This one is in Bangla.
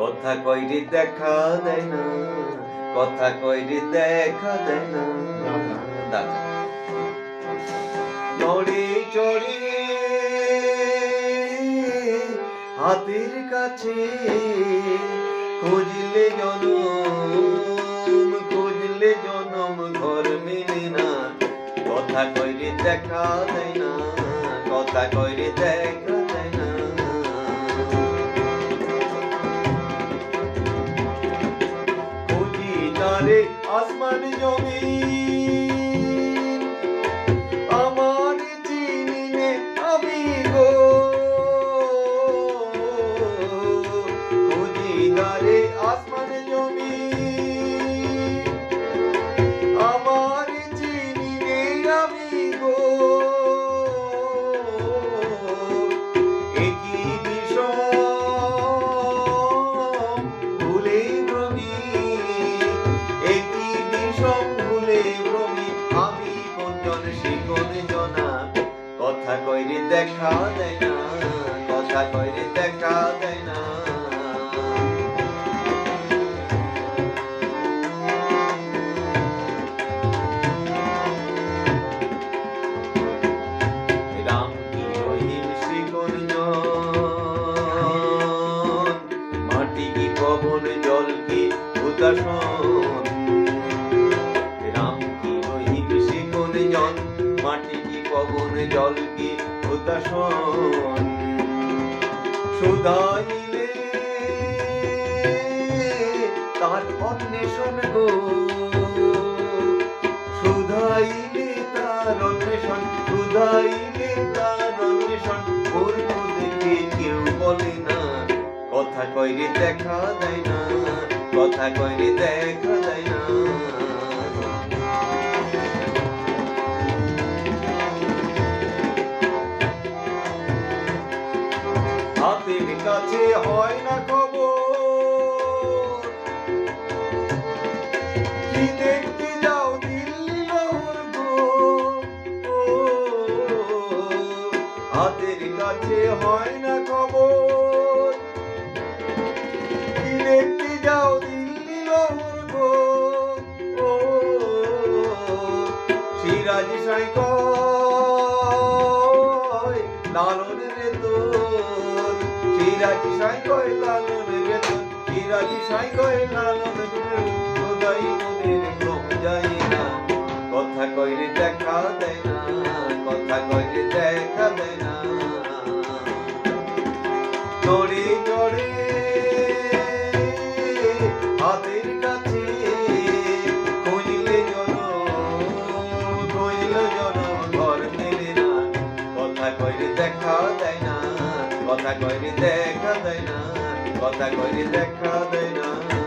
কথা কইরে দেখা দেয় না, কথা কইরে দেখা দেয় না। দাদা। নড়ে চড়ে হাতের কাছে খুঁজলে জনম খুঁজলে জনম ঘর মেলে না। কথা কইরে দেখা দেয় না, কথা কইরে দেখা আসমান জমিন কোনজন সে না। কথা কইরে দেখা দেয় না, কথা কইরে দেখা দেয় না। মাটি কি, পবন, জল কি, ভূতাসন? পবন জল কি ভূতাসন সুধাইলে তার অন্বেষণ গো। সুধাইলে তার অন্বেষণ সুধাইলে তার অন্বেষণ। পূর্ণ দেখে কেউ বলে না, কথা কইরে দেখা দেয় না, কথা কইরে দেখা দেয় না। কাছে হয় না খবর। কি দেখতে যাও দিল্লি লহর হাতের কাছে হয় না খবর। কি দেখতে যাও দিল্লি লহর গো। সিরাজ সিরাজ সাই কয় লালন রে তোর সিরাজ সাই কয় লালন খোদাই মনের কম যায় না কথা কইরে দেখা দেয় না কথা কইরে দেখা দেয় না চড়ে চড়ে হাতের কাছে খুঁজলে জন খুঁজলে জন ঘর মেলে না কথা কইরে দেখা দেয় না কথা কইরে দেখা দেয় না কথা কইরে দেখা দেয় না।